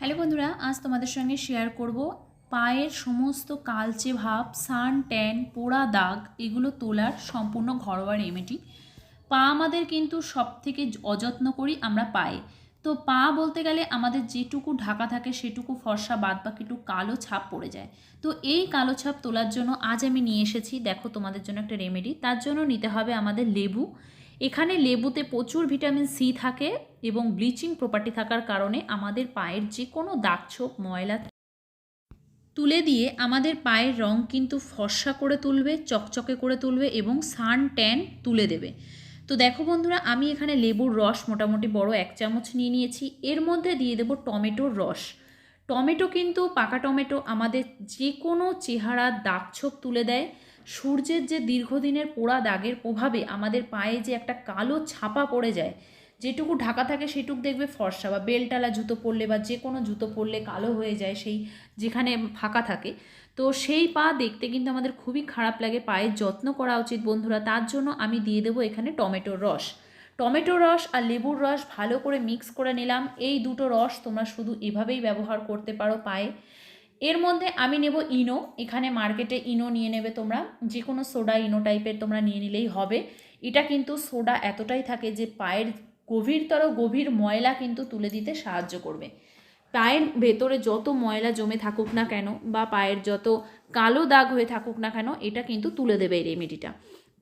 Hello বন্ধুরা, আজ তোমাদের সঙ্গে শেয়ার করব পায়ের সমস্ত কালচে ভাব সান ট্যান, পোড়া দাগ এগুলো তোলার সম্পূর্ণ ঘরোয়া রেমেডি পা আমাদের কিন্তু সব থেকে অযত্ন করি আমরা পায়ে। তো পা বলতে গেলে আমাদের যেটুকু ঢাকা থাকে সেটুকু ফর্সা বাদ বাকিটুকু কালো ছাপ পড়ে যায়। তো এই কালো ছাপ তোলার জন্য আজ আমি নিয়ে এসেছি, দেখো তোমাদের জন্য একটা রেমেডি তার জন্য নিতে হবে আমাদের লেবু। এখানে লেবুতে প্রচুর ভিটামিন সি থাকে এবং ব্লিচিং প্রপার্টি থাকার কারণে আমাদের পায়ের যে কোনো দাগ ছোপ, ময়লা তুলে দিয়ে আমাদের পায়ের রং কিন্তু ফর্সা করে তুলবে, চকচকে করে তুলবে এবং সান ট্যান তুলে দেবে। তো দেখো বন্ধুরা, আমি এখানে লেবুর রস মোটামুটি বড় এক চামচ নিয়ে নিয়েছি। এর মধ্যে দিয়ে দেবো টমেটোর রস। টমেটো কিন্তু পাকা টমেটো, আমাদের যে কোনো চেহারার দাগছোপ তুলে দেয়। সূর্যের যে দীর্ঘদিনের পোড়া দাগের প্রভাবে আমাদের পায়ে যে একটা কালো ছাপা পড়ে যায়, যেটুকু ঢাকা থাকে সেটুকু দেখবে ফর্সা বা বেলটালা জুতো পরলে বা যে কোনো জুতো পরলে কালো হয়ে যায় সেই যেখানে ফাঁকা থাকে। তো সেই পা দেখতে কিন্তু আমাদের খুবই খারাপ লাগে, পায়ের যত্ন করা উচিত বন্ধুরা। তার জন্য আমি দিয়ে দেবো এখানে টমেটোর রস। টমেটো রস আর লেবুর রস ভালো করে মিক্স করে নিলাম। এই দুটো রস তোমরা শুধু এভাবেই ব্যবহার করতে পারো পায়ে। এর মধ্যে আমি নেব ইনো। এখানে মার্কেটে ইনো নিয়ে নেবে তোমরা। যে কোনো সোডা ইনো টাইপের তোমরা নিয়ে নিলেই হবে। এটা কিন্তু সোডা এতটাই থাকে যে পায়ের গভীরতর গভীর ময়লা কিন্তু তুলে দিতে সাহায্য করবে। পায়ের ভেতরে যত ময়লা জমে থাকুক না কেন বা পায়ের যত কালো দাগ হয়ে থাকুক না কেন, এটা কিন্তু তুলে দেবে এই রেমেডিটা।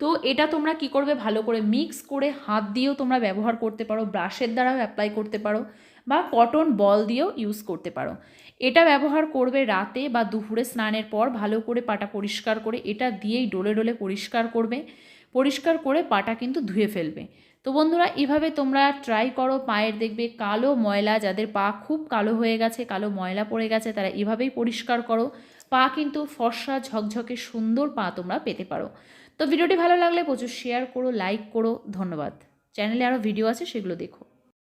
তো এটা তোমরা কি করবে? ভালো করে মিক্স করে হাত দিয়েও তোমরা ব্যবহার করতে পারো, ব্রাশের দ্বারাও অ্যাপ্লাই করতে পারো বা কটন বল দিয়েও ইউজ করতে পারো। এটা ব্যবহার করবে রাতে বা দুপুরে স্নানের পর, ভালো করে পাটা পরিষ্কার করে, এটা দিয়েই ডোলে ডোলে পরিষ্কার করবে। পরিষ্কার করে পাটা কিন্তু ধুয়ে ফেলবে। তো বন্ধুরা, এভাবে তোমরা ট্রাই করো, পায়ের দেখবে কালো ময়লা, যাদের পা খুব কালো হয়ে গেছে, কালো ময়লা পড়ে গেছে, তারা এভাবেই পরিষ্কার করো। পা কিন্তু ফর্সা, ঝকঝকে সুন্দর পা তোমরা পেতে পারো। তো ভিডিওটি ভালো লাগলে প্রচুর শেয়ার করো লাইক করো, ধন্যবাদ। চ্যানেলে আরও ভিডিও আছে, সেগুলো দেখো।